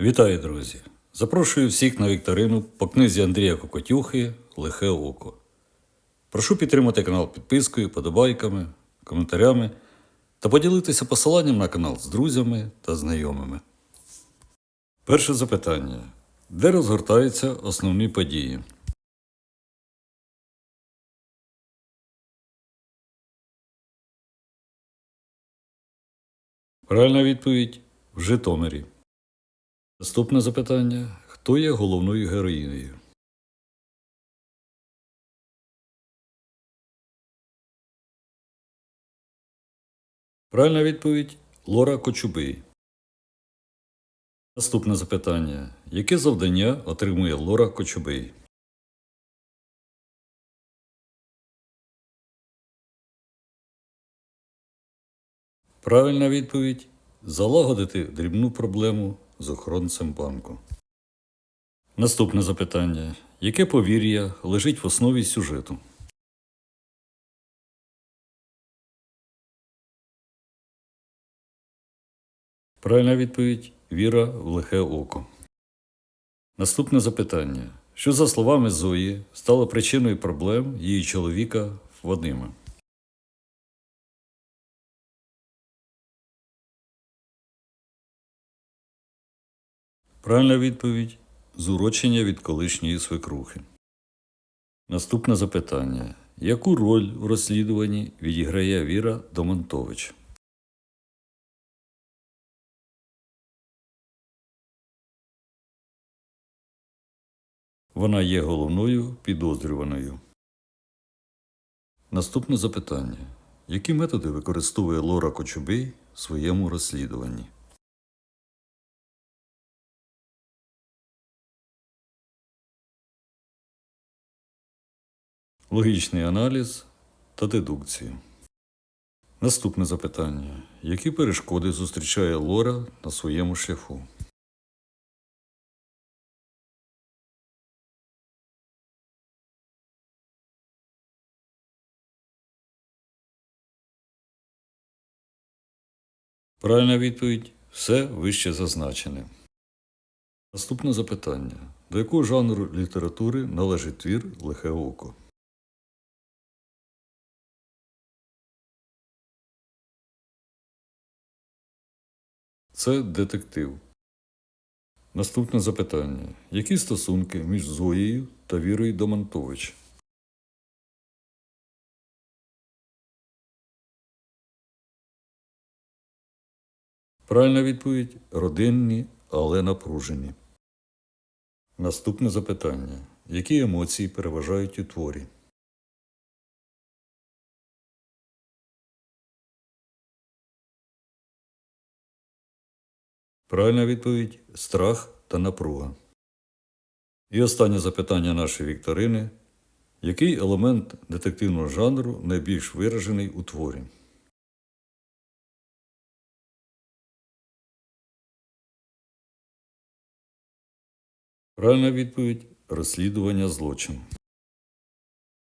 Вітаю, друзі! Запрошую всіх на вікторину по книзі Андрія Кокотюхи Лихе око. Прошу підтримати канал підпискою, подобайками, коментарями та поділитися посиланням на канал з друзями та знайомими. Перше запитання: де розгортаються основні події? Правильна відповідь в Житомирі. Наступне запитання: хто є головною героїнею? Правильна відповідь Лора Кочубий. Наступне запитання: яке завдання отримує Лора Кочубий? Правильна відповідь залагодити дрібну проблему з охоронцем банку. Наступне запитання: яке повір'я лежить в основі сюжету? Правильна відповідь віра в лихе око. Наступне запитання: що, за словами Зої, стало причиною проблем її чоловіка Вадима? Правильна відповідь зурочення від колишньої свекрухи. Наступне запитання: яку роль у розслідуванні відіграє Віра Домонтович? Вона є головною підозрюваною. Наступне запитання: які методи використовує Лора Кочубей в своєму розслідуванні? Логічний аналіз та дедукція. Наступне запитання: які перешкоди зустрічає Лора на своєму шляху? Правильна відповідь все вище зазначене. Наступне запитання: до якого жанру літератури належить твір Лихе око? Це детектив. Наступне запитання: які стосунки між Зоєю та Вірою Домонтович? Правильна відповідь родинні, але напружені. Наступне запитання: які емоції переважають у творі? Правильна відповідь страх та напруга. І останнє запитання нашої вікторини: який елемент детективного жанру найбільш виражений у творі? Правильна відповідь розслідування злочину.